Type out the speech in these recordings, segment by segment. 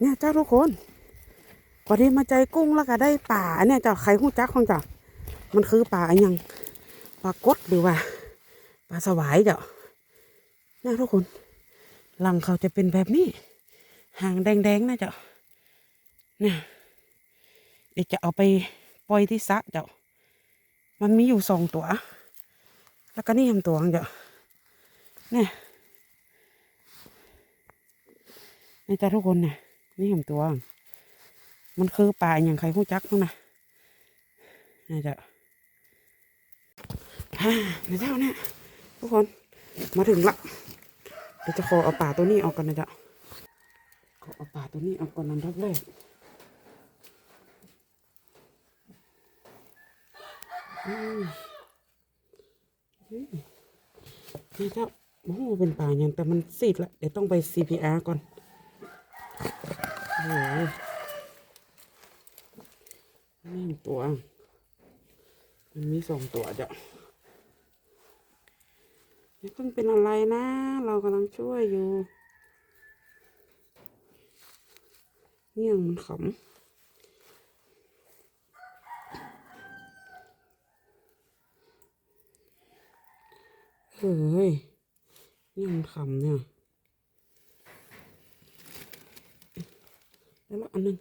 เนี่ยเจ้าทุกคนพอดีมาใจกุ้งแล้วก็ได้ป่าเนี่ยเจ้าไข่หูจักของเจ้ามันคือป่าอันยังปลากดหรือว่าปลาสวายเจ้าเนี่ยทุกคนหลังเขาจะเป็นแบบนี้หางแดงๆนะเจ้าเนี่ยเดี๋ยวจะเอาไปปล่อยที่สระเจ้ามันมีอยู่สองตัว แล้วก็นี่ทำตัวองเจ้าเนี่ยนี่จ้าทุกคนเนี่ย นี่เห็นตัว มันคือปลาอย่างใครหู้จักมั้งนะนี่จ้ะฮ่านี่เจ้าเนี่ยทุกคนมาถึงละเดี๋ยวจะขอเอาปลาตัวนี้ออกก่อนนะจ๊ะขอเอาปลาตัวนี้ออกก่อนนันทับแรกอืมนี่เจ้าโอ้โหเป็นปลาอย่างแต่มันซีดละเดี๋ยวต้องไป CPR ก่อน โอ้โหนี่ตัว มันมีสองตัวจ้ะนี่เพิ่งเป็นอะไรนะ เรากำลังช่วยอยู่เนี่ยมันขำเฮ้ยเนี่ยมันขำเนี่ย แล้วละอันนึง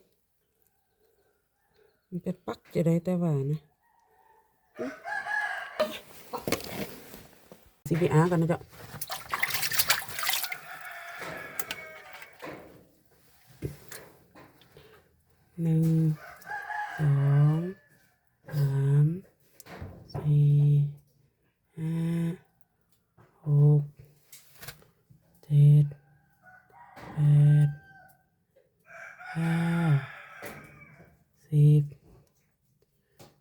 มันเป็นปักจะได้แต่ว่านะ CPR กันนะจ๊ะหนึ่งสองสามสี่ห้าหกเจ็ดแปด ห้าสิบ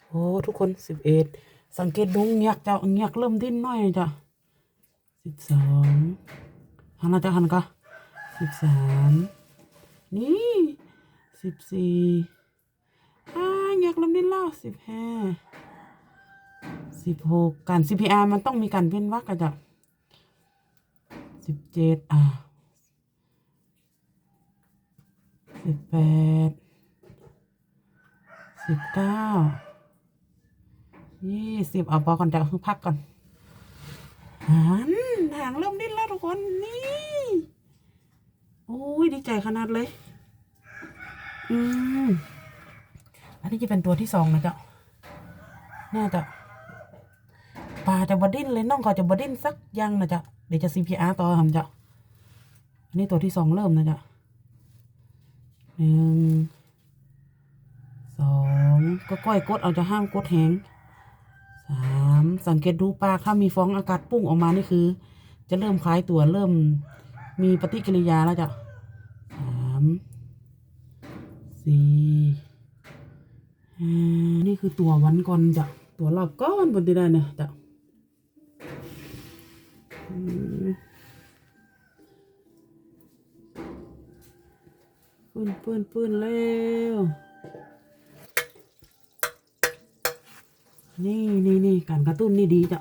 โอ้ทุกคนสิบเอ็ดสังเกตดูเงียกจ้าเงียกเริ่มดิ้นน้อยจ้ะสิบสองหันนะจ้ะหันกะสิบสามนี่สิบสี่อ่าเงียกเริ่มดิ้นแล้วสิบห้าสิบหกการ CPR มันต้องมีการเว้นวรรคอะจ้ะสิบเจ็ดอ่า สิบแปดสิบเก้ายี่สิบเอาพอก่อนจะคือพักก่อนหันหางเริ่มดิ้นแล้วทุกคนนี่โอ้ยดีใจขนาดเลย อืมอันนี้จะเป็นตัวที่สองนะเจ้าน่าจะปลาจะบดิ้นเลยน้องก็จะบดิ้นสักยังนะจ๊ะเดี๋ยวจะ CPR ต่อทำจ้ะอันนี้ตัวที่สองเริ่มนะจ๊ะ หนึ่งสองก็ก้อยกดเอาจะห้ามกดแหงสามสังเกตดูปลาถ้ามีฟองอากาศปุ้งออกมานี่คือ จะเริ่มคล้ายตัวเริ่มมีปฏิกิริยาแล้วจ้ะสามสี่ห้านี่คือตัววันก่อนจ้ะตัวรอบก้อนบนที่ได้เนี่ยจ้ะ ปืนปืนปืนเร็วนี่นี่นี่การกระตุ้นนี่ดีจ้ะ